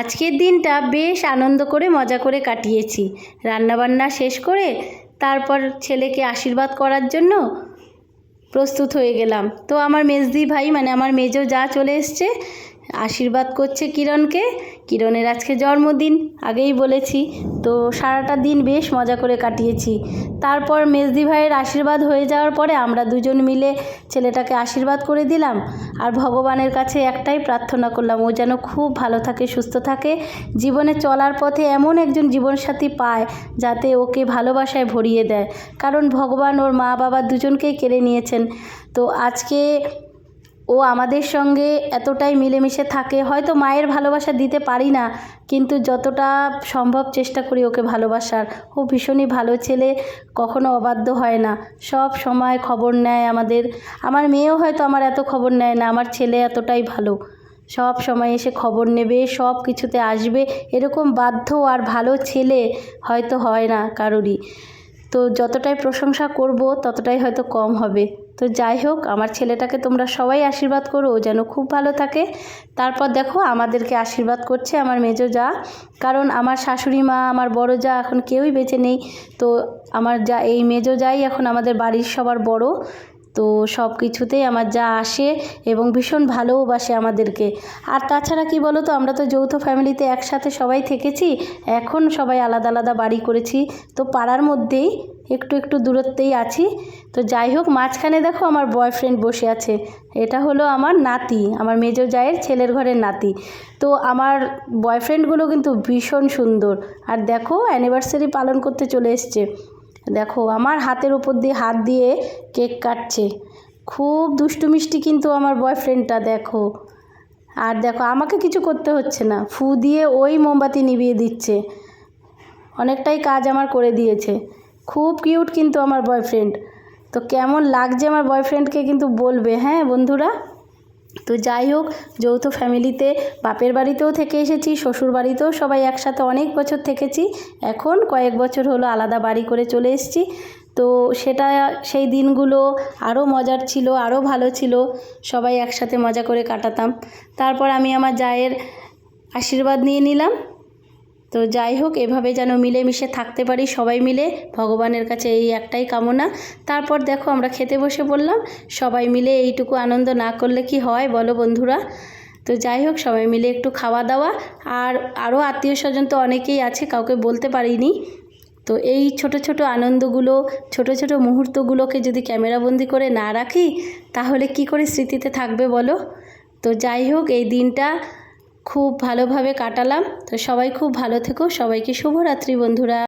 আজকের দিনটা বেশ আনন্দ করে, মজা করে কাটিয়েছি। রান্নাবান্না শেষ করে তারপর ছেলেকে আশীর্বাদ করার জন্য প্রস্তুত হয়ে গেলাম। তো আমার মেজদি ভাই মানে আমার মেজো যা চলে এসছে, আশীর্বাদ করছে কিরণকে। কিরণের আজকে জন্মদিন, আগেই বলেছি। তো সারাটা দিন বেশ মজা করে কাটিয়েছি। তারপর মেজদি ভাইয়ের আশীর্বাদ হয়ে যাওয়ার পরে আমরা দুজন মিলে ছেলেটাকে আশীর্বাদ করে দিলাম আর ভগবানের কাছে একটাই প্রার্থনা করলাম, ও যেন খুব ভালো থাকে, সুস্থ থাকে। জীবনে চলার পথে এমন একজন জীবনসাথী পায় যাতে ওকে ভালোবাসায় ভরিয়ে দেয়। কারণ ভগবান ওর মা বাবা দুজনকেই কেড়ে নিয়েছেন। তো আজকে ও আমাদের সঙ্গে এতটাই মিলেমিশে থাকে। হয়তো মায়ের ভালোবাসা দিতে পারি না, কিন্তু যতটা সম্ভব চেষ্টা করি ওকে ভালোবাসার। ও ভীষণই ভালো ছেলে, কখনো অবাধ্য হয় না। সব সময় খবর নেয় আমাদের। আমার মেয়েও হয়তো আমার এত খবর নেয় না, আমার ছেলে এতটাই ভালো। সব সময় এসে খবর নেবে, সব কিছুতে আসবে। এরকম বাধ্য আর ভালো ছেলে হয়তো হয় না কারোরই। তো যতটাই প্রশংসা করব, ততটাই হয়তো কম হবে। তো যাই হোক, আমার ছেলেটাকে তোমরা সবাই আশীর্বাদ করো, ও যেন খুব ভালো থাকে। তারপর দেখো, আমাদেরকে আশীর্বাদ করছে আমার মেজো যা। কারণ আমার শাশুড়ি মা, আমার বড় যা, এখন কেউই বেঁচে নেই। তো আমার যা, এই মেজো যাই এখন আমাদের বাড়ির সবার বড়। তো সব কিছুতেই আমার যা আসে এবং ভীষণ ভালোবাসে আমাদেরকে। আর তাছাড়া কি বলো তো আমরা তো যৌথ ফ্যামিলিতে একসাথে সবাই থেকেছি, এখন সবাই আলাদা আলাদা বাড়ি করেছি। তো পাড়ার মধ্যেই একটু একটু দূরত্বেই আছি। তো যাই হোক, মাঝখানে দেখো আমার বয়ফ্রেন্ড বসে আছে। এটা হলো আমার নাতি, আমার মেজো জায়ের ছেলের ঘরের নাতি। তো আমার বয়ফ্রেন্ডগুলো কিন্তু ভীষণ সুন্দর। আর দেখো অ্যানিভার্সারি পালন করতে চলে এসছে। দেখো, আমার হাতের উপর দিয়ে হাত দিয়ে কেক কাটছে। খুব দুষ্টু মিষ্টি কিন্তু আমার বয়ফ্রেন্ডটা দেখো। আর দেখো, আমাকে কিছু করতে হচ্ছে না। ফু দিয়ে ওই মোমবাতি নিভিয়ে দিচ্ছে। অনেকটাই কাজ আমার করে দিয়েছে। খুব কিউট কিন্তু আমার বয়ফ্রেন্ড তো কেমন লাগছে আমার বয়ফ্রেন্ডকে কিন্তু বলবে হ্যাঁ বন্ধুরা? তো যাই হোক, যৌথ ফ্যামিলিতে বাপের বাড়িতেও থেকে এসেছি, শ্বশুর বাড়িতেও সবাই একসাথে অনেক বছর থেকেছি। এখন কয়েক বছর হলো আলাদা বাড়ি করে চলে এসেছি। তো সেটা, সেই দিনগুলো আরও মজার ছিল আরও ভালো ছিল। সবাই একসাথে মজা করে কাটাতাম। তারপর আমি আমার জায়ের আশীর্বাদ নিয়ে নিলাম। তো যাই হোক, এভাবে যেন মিলেমিশে থাকতে পারি সবাই মিলে। ভগবানের কাছে এই একটাই কামনা। তারপর দেখো, আমরা খেতে বসে বললাম, সবাই মিলে এইটুকু আনন্দ না করলে কি হয় বলো বন্ধুরা? তো যাই হোক, সবাই মিলে একটু খাওয়া দাওয়া। আর আরও আত্মীয় স্বজন তো অনেকেই আছে, কাউকে বলতে পারিনি। তো এই ছোট ছোট আনন্দগুলো, ছোট ছোট মুহূর্তগুলোকে যদি ক্যামেরাবন্দি করে না রাখি, তাহলে কি করে স্মৃতিতে থাকবে বলো? তো যাই হোক, এই দিনটা খুব ভালোভাবে কাটালাম। তো সবাই খুব ভালো থেকো। সবাইকে শুভরাত্রি বন্ধুরা।